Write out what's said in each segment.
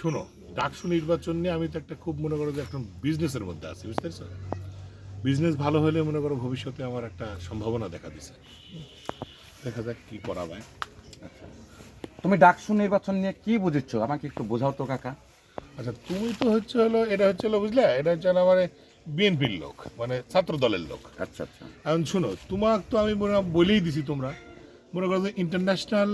শোনো ডাকসু নির্বাচন নিয়ে আমি তো একটা খুব মনে করো যে একটা বিজনেসের মধ্যে আছি বুঝতে পারছ? বিজনেস ভালো হলে মনে করো ভবিষ্যতে আমার একটা সম্ভাবনা দেখা দিছে। দেখা যাক কি করা যায়। তুমি ডাকসু নির্বাচন নিয়ে কি বুঝেছ? আমাকে একটু বোঝাও তো কাকা। আচ্ছা তুমি তো হচ্ছে হলো এটা হচ্ছে হলো বুঝলে? এটা হচ্ছে হলো আমার বিএনপির লোক মানে ছাত্র দলের লোক। আচ্ছা আচ্ছা। এখন শুনো তোমাক তো আমি বলেই দিছি তোমরা। মনে করো যে ইন্টারন্যাশনাল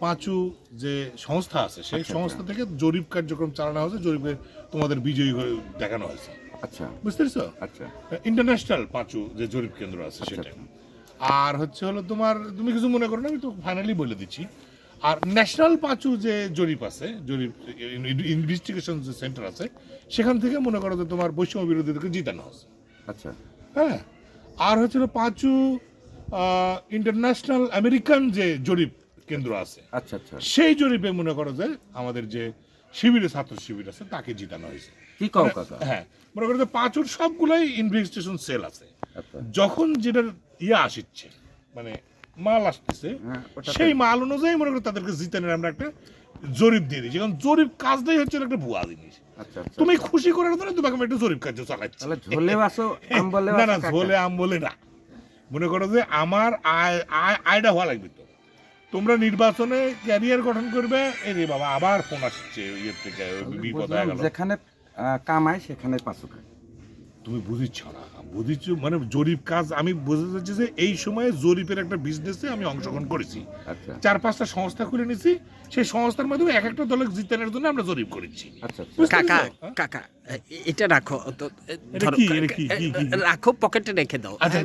পাঁচু যে সংস্থা আছে সেই সংস্থা থেকে জরিপ কার্যক্রম চালানো হয়েছে জরিপে তোমাদের বিজয়ী হয়ে দেখানো হয়েছে। আচ্ছা। বুঝতে পেরেছ? আচ্ছা। ইন্টারন্যাশনাল পাঁচু যে জরিপ কেন্দ্র আছে সেটা আর হচ্ছে হলো তোমার তুমি কিছু মনে করো না আমি তো ফাইনালি বলে দিচ্ছি। আর ন্যাশনাল পাঁচু যে জরিপ আছে জরিপ ইনভেস্টিগেশন যে সেন্টার আছে সেখান থেকে মনে করো যে তোমার বৈষম্য বিরোধীদেরকে জিতানো হচ্ছে আচ্ছা। হ্যাঁ? আর হচ্ছে পাঁচু ইন্টারন্যাশনাল আমেরিকান যে জরিপ কেন্দ্র আছে। আচ্ছা আচ্ছা। সেই জরিপে মনে করো যে আমাদের যে শিবিরে ছাত্র শিবির আছে তাকে জিতানো হয়েছে। কি কও কাকা? হ্যাঁ মনে করো যে পাঁচুর সবগুলাই ইনভেস্টিগেশন সেল আছে। আচ্ছা। যখন যেটার ইয়ে আসছে মানে মাল আসতেছে হ্যাঁ, সেই মাল অনুযায়ী মনে করো তাদেরকে জিতানোর আমরা একটা জরিপ দিয়ে দিচ্ছি কারণ জরিপ কাজটাই হচ্ছে একটা ভুয়া জিনিস। আচ্ছা আচ্ছা তুমি খুশি করার জন্য তোমাকে আমি একটা জরিপ কার্য চালাচ্ছি। না না ঝোলে আম বলে না। মনে করো যে আমার আয় আয় আয়টা হওয়া লাগবে তো। তোমরা নির্বাচনে ক্যারিয়ার গঠন করবে। এই রে বাবা আবার ফোন আসছে ইয়ের থেকে বিপদ গেল। যেখানে কামায় সেখানে পাঁচু খায় তুমি বুঝিচ্ছ না। বুঝিচ্ছ মানে জরিপ কাজ আমি বুঝতে চাচ্ছি যে এই সময়ে জরিপের একটা বিজনেসে আমি অংশগ্রহণ করেছি। আচ্ছা। চার পাঁচটা সংস্থা খুলে নিছি সেই সংস্থার মাধ্যমে এক একটা দলের জিতানোর জন্য আমরা জরিপ করেছি। আচ্ছা আচ্ছা। কাকা হ্যাঁ? কাকা এটা রাখো রাখো পকেটে রেখে দাও। আচ্ছা,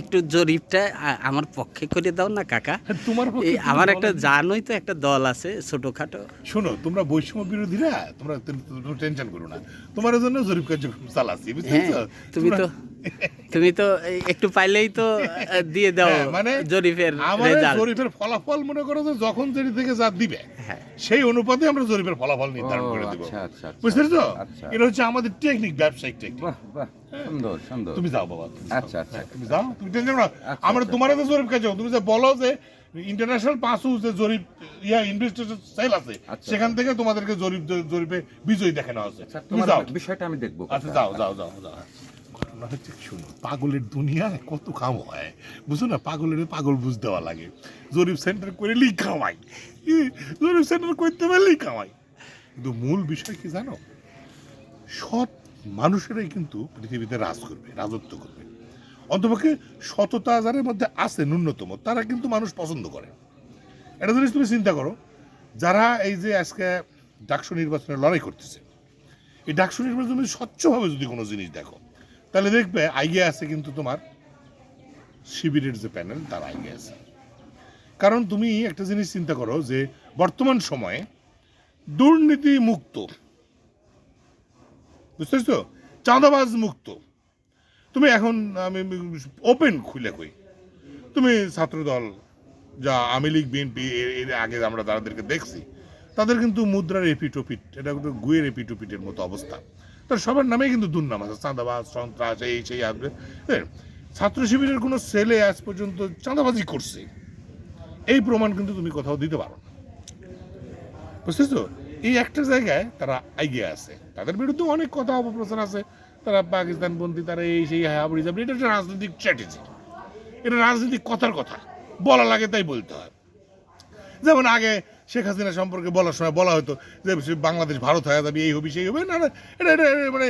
একটু জরিপটা আমার পক্ষে করে দাও না কাকা। হ্যাঁ, তোমার আমার একটা জানোই তো একটা দল আছে ছোটখাটো। শোনো তোমরা বৈষম্য বিরোধীরা তোমরা টেনশন করো না। তোমার জন্য জরিপ কার্যক্রম চালাচ্ছি হ্যাঁ তুমি তো তুমি তো একটু পাইলেই তো দিয়ে দাও হ্যাঁ, মানে জরিপের আমার রেজাল্ট জরিপের ফলাফল মনে করো যে যখন যেটি থেকে যা দিবে হ্যাঁ সেই অনুপাতে আমরা জরিপের ফলাফল নির্ধারণ করে দেবো আচ্ছা, আচ্ছা, আচ্ছা। বুঝতে আচ্ছা। এটা হচ্ছে আমাদের টেকনিক ব্যবসায়িক টেকনিক বাহ বাহ সুন্দর সুন্দর তুমি যাও বাবা আচ্ছা, আচ্ছা। হ্যাঁ, তুমি যাও তুমি টেনশন না আচ্ছা, আমরা আচ্ছা। তোমার তো জরিপ কাজ তুমি যে বলো যে ইন্টারন্যাশনাল পাসু যে জরিপ ইয়া ইনভেস্টিগেশন সেল আছে আচ্ছা। সেখান থেকে তোমাদেরকে জরিপ জরিপে বিজয়ী দেখানো আছে আচ্ছা, তুমি যাও বিষয়টা আমি দেখব আচ্ছা। যাও যাও যাও যাও ঘটনা হচ্ছে পাগলের দুনিয়ায় কত কাম হয়? না, পাগলের পাগল বুঝ দেওয়া লাগে। জরিপ সেন্টার করে লিক কামাই জরিপ সেন্টার করতে কামাই কিন্তু মূল বিষয় কি জানো? মানুষেরাই কিন্তু পৃথিবীতে রাজ করবে, রাজত্ব করবে। অন্তপক্ষে সততা যাদের মধ্যে আছে, ন্যূনতম, তারা কিন্তু মানুষ পছন্দ করে। একটা জিনিস তুমি চিন্তা করো, যারা এই যে আজকে ডাকসু নির্বাচনে লড়াই করতেছে, এই ডাকসু নির্বাচনে স্বচ্ছভাবে যদি কোনো জিনিস দেখো তাহলে দেখবে আইগে আছে কিন্তু তোমার। শিবিরের যে প্যানেল তার আইগে আছে। কারণ তুমি একটা জিনিস চিন্তা করো যে, বর্তমান সময়ে দুর্নীতি মুক্ত, বুঝতে পারছ? চাঁদাবাজ মুক্ত। তুমি এখন, আমি ওপেন খুলে কই। তুমি ছাত্রদল, যা আওয়ামী লীগ বিএনপি এর আগে আমরা তাদেরকে দেখছি, তাদের কিন্তু মুদ্রার এপিটোপিট, এটা গুয়ের এপিটোপিটের মতো অবস্থা। তার সবার নামেই কিন্তু দুর্নাম আছে চাঁদাবাজ সন্ত্রাস এই সেই আসবে হ্যাঁ, ছাত্র শিবিরের কোনো ছেলে আজ পর্যন্ত চাঁদাবাজি করছে। এই প্রমাণ কিন্তু তুমি কোথাও দিতে পারো না। বুঝতেছো? এই একটা জায়গায় তারা এগিয়ে আছে। তাদের বিরুদ্ধে অনেক কথা অপপ্রচার আছে। তারা পাকিস্তান বন্দী তারা এই সেই হাবড়ি জাবড়ি এটা একটা রাজনৈতিক স্ট্র্যাটেজি এটা রাজনৈতিক কথার কথা। বলা লাগে তাই বলতে হয়। যেমন আগে শেখ হাসিনা সম্পর্কে বলার সময় বলা হতো যে বাংলাদেশ ভারত হয়ে যাবে এই হবে সেই হবে। না এটা এটা মানে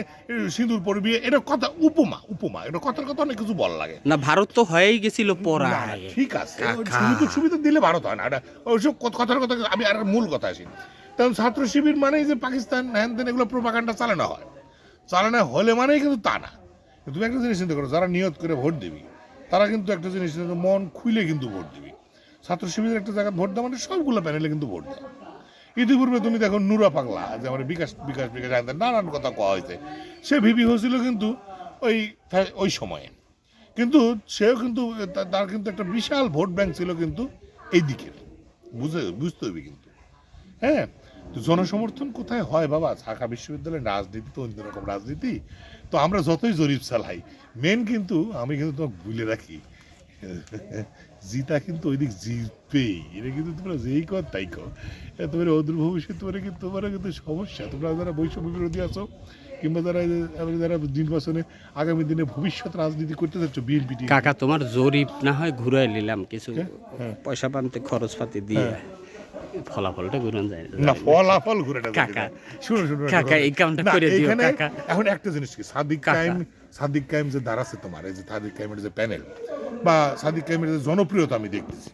সিঁদুর পড়বি এটা কথা উপমা উপমা এটা কথার কথা অনেক কিছু বলা লাগে। না ভারত তো হয়েই গেছিল না, পড়ায় ঠিক আছে সুবিধা সুবিধা দিলে ভারত হয় না এটা ওইসব কথার কথা আমি আর মূল কথা আসি কারণ ছাত্র শিবির মানেই যে পাকিস্তান হ্যান তেন এগুলো প্রোপাকাণ্ডা চালানো হয়। চালানো হলে মানেই কিন্তু তা না। তুমি একটা জিনিস চিন্তা করো যারা নিয়ত করে ভোট দিবি তারা কিন্তু একটা জিনিস মন খুলে কিন্তু ভোট দিবি। ছাত্র শিবিরের একটা জায়গায় ভোট দেওয়া মানে সবগুলো প্যানেলে কিন্তু ভোট দেয়। ইতিপূর্বে তুমি দেখো নুরা পাগলা, যে আমার বিকাশ বিকাশ বিকাশ নানান কথা কওয়া হয়েছে। সে ভিপি হয়েছিল কিন্তু ওই ওই সময়ে। কিন্তু সেও কিন্তু তার কিন্তু একটা বিশাল ভোট ব্যাংক ছিল কিন্তু এই দিকের। বুঝে, বুঝতে হবে কিন্তু। হ্যাঁ? তো জনসমর্থন কোথায় হয় বাবা? ঢাকা বিশ্ববিদ্যালয়ের রাজনীতি তো অন্য রকম রাজনীতি। তো আমরা যতই জরিপ চালাই মেন কিন্তু আমি কিন্তু তোমাকে ভুলে রাখি। জিতা কিন্তু ওই দিক জিতবেই। এটা কিন্তু তোমরা যেই কর তাই কর। এটা তোমার অদূর ভবিষ্যৎ তোমার কিন্তু তোমার কিন্তু সমস্যা। তোমরা যারা বৈষম্য বিরোধী আছো কিংবা যারা যারা নির্বাচনে আগামী দিনে ভবিষ্যৎ রাজনীতি করতে চাচ্ছ বিএনপি কাকা তোমার জরিপ না হয় ঘুরাই নিলাম কিছু হ্যাঁ। পয়সা পান্তে খরচপাতি দিয়ে ফলাফলটা ঘুরান যায় না। ফলাফল ঘুরে কাকা, শুনো শুনো কাকা, এই কামটা করে দিও, কাকা। এখন একটা জিনিস কি সাদিক কাইম সাদিক কাইম যে দাঁড়াচ্ছে তোমার এই যে সাদিক কাইমের যে প্যানেল বা সাদিক কাইমের জনপ্রিয়তা আমি দেখতেছি,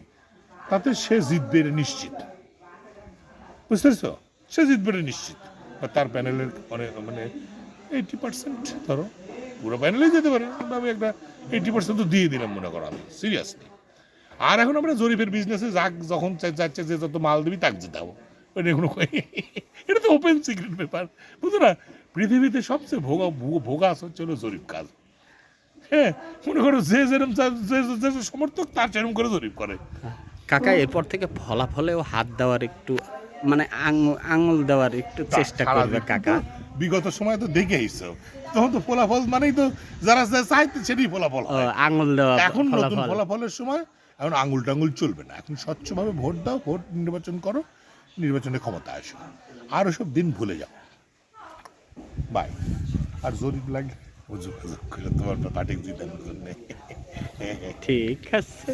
তাতে সে জিতবে নিশ্চিত। বুঝতে পারছ? সে জিতবে নিশ্চিত। বা তার প্যানেলের অনেক মানে এইটি পার্সেন্ট ধরো, পুরো প্যানেলে যেতে পারে। আমি একটা এইটি পার্সেন্ট তো দিয়ে দিলাম মনে করো আমি সিরিয়াসলি আর এখন আমরা জরিপের বিজনেসে যাক, যখন চা- যাচ্ছে যে যত মাল দিবি তাক যেতাম এটা কোনো এটা তো ওপেন সিক্রেট ব্যাপার। বুঝছ না পৃথিবীতে সবচেয়ে ভোগা ভোগ- ভোগাস হচ্ছে হলো জরিপ কাজ। হ্যাঁ মনে করো যে যেরকম যে সমর্থক তার সেরকম করে জরিপ করে। কাকা এরপর থেকে ফলাফলেও হাত দেওয়ার একটু মানে আঙু- আঙুল দেওয়ার একটু চেষ্টা করবে কাকা। বিগত সময় তো দেখে আইছো তখন তো ফলাফল মানেই তো যারা যা চাইতে সেটাই ফলাফল আঙুল দেওয়া এখন নতুন ফলাফলের সময় এখন আঙুল টাঙ্গুল চলবে না। এখন স্বচ্ছভাবে ভোট দাও ভোট নির্বাচন করো নির্বাচনে ক্ষমতা আসো। আর ওসব দিন ভুলে যাও। বাই আর জরিপ লাগলে? ও যোগাযোগ করে তোমার পাঠিয়ে জন্য ঠিক আছে।